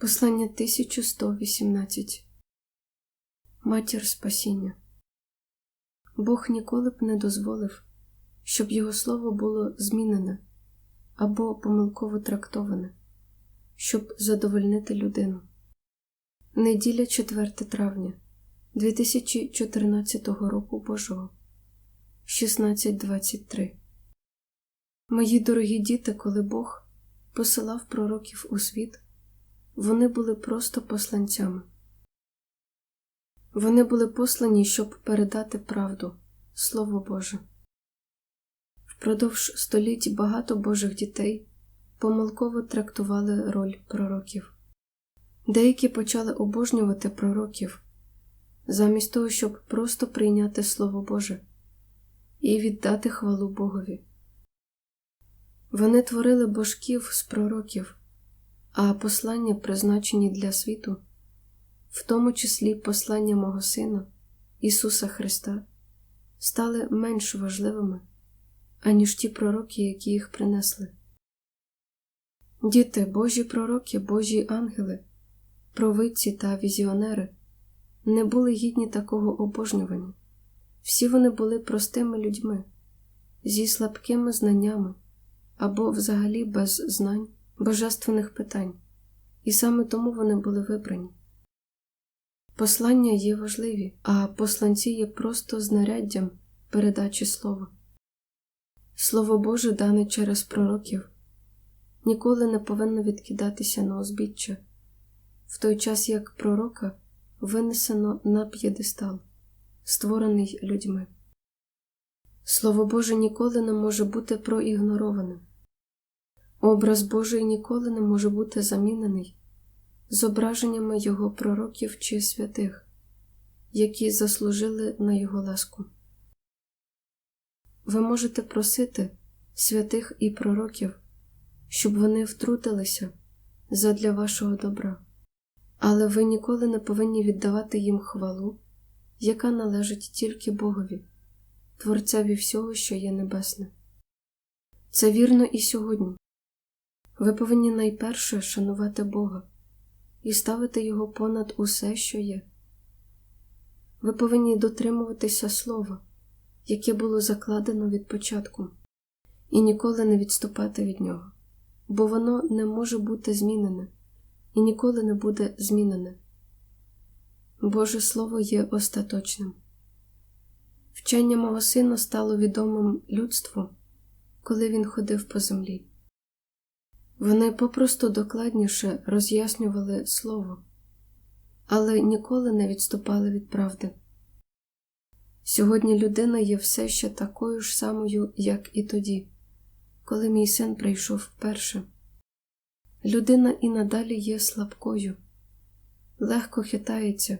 Послання 1118 Матір Спасіння Бог ніколи б не дозволив, щоб Його слово було змінене або помилково трактоване, щоб задовольнити людину. Неділя 4 травня 2014 року Божого. 16.23 Мої дорогі діти, коли Бог посилав пророків у світ, вони були просто посланцями. Вони були послані, щоб передати правду, Слово Боже. Впродовж століть багато Божих дітей помилково трактували роль пророків. Деякі почали обожнювати пророків, замість того, щоб просто прийняти Слово Боже і віддати хвалу Богові. Вони творили божків з пророків, а послання, призначені для світу, в тому числі послання мого Сина, Ісуса Христа, стали менш важливими, аніж ті пророки, які їх принесли. Діти, Божі пророки, Божі ангели, провидці та візіонери не були гідні такого обожнювання. Всі вони були простими людьми, зі слабкими знаннями або взагалі без знань божественних питань, і саме тому вони були вибрані. Послання є важливі, а посланці є просто знаряддям передачі слова. Слово Боже, дане через пророків, ніколи не повинно відкидатися на озбіччя, в той час як пророка винесено на п'єдестал, створений людьми. Слово Боже ніколи не може бути проігнорованим. Образ Божий ніколи не може бути замінений зображеннями Його пророків чи святих, які заслужили на Його ласку. Ви можете просити святих і пророків, щоб вони втрутилися задля вашого добра, але ви ніколи не повинні віддавати їм хвалу, яка належить тільки Богові, Творцеві всього, що є небесне. Це вірно і сьогодні. Ви повинні найперше шанувати Бога і ставити Його понад усе, що є. Ви повинні дотримуватися слова, яке було закладено від початку, і ніколи не відступати від нього, бо воно не може бути змінене і ніколи не буде змінене. Боже Слово є остаточним. Вчення мого сина стало відомим людству, коли він ходив по землі. Вони попросту докладніше роз'яснювали слово, але ніколи не відступали від правди. Сьогодні людина є все ще такою ж самою, як і тоді, коли мій син прийшов вперше. Людина і надалі є слабкою, легко хитається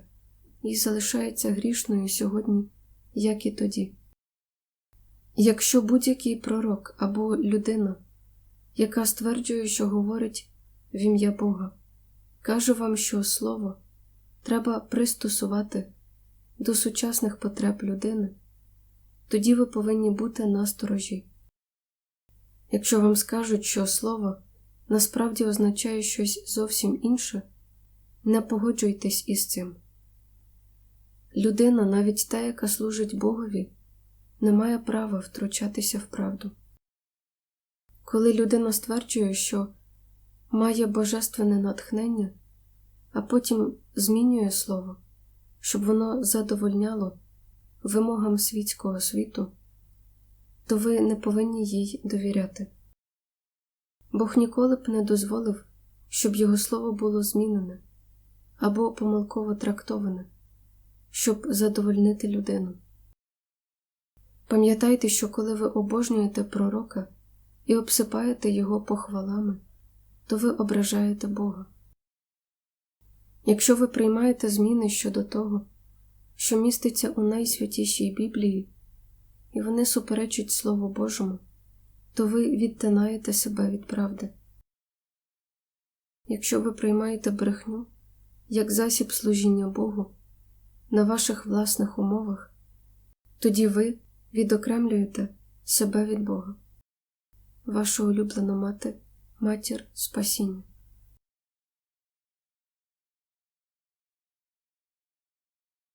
і залишається грішною сьогодні, як і тоді. Якщо будь-який пророк або людина яка стверджує, що говорить в ім'я Бога. Кажу вам, що слово треба пристосувати до сучасних потреб людини, тоді ви повинні бути насторожі. Якщо вам скажуть, що слово насправді означає щось зовсім інше, не погоджуйтесь із цим. Людина, навіть та, яка служить Богові, не має права втручатися в правду. Коли людина стверджує, що має божественне натхнення, а потім змінює слово, щоб воно задовольняло вимогам світського світу, то ви не повинні їй довіряти. Бог ніколи б не дозволив, щоб його слово було змінене або помилково трактоване, щоб задовольнити людину. Пам'ятайте, що коли ви обожнюєте пророка, і обсипаєте його похвалами, то ви ображаєте Бога. Якщо ви приймаєте зміни щодо того, що міститься у найсвятішій Біблії, і вони суперечать Слову Божому, то ви відтинаєте себе від правди. Якщо ви приймаєте брехню як засіб служіння Богу на ваших власних умовах, тоді ви відокремлюєте себе від Бога ваша улюблену мати, матір спасіння.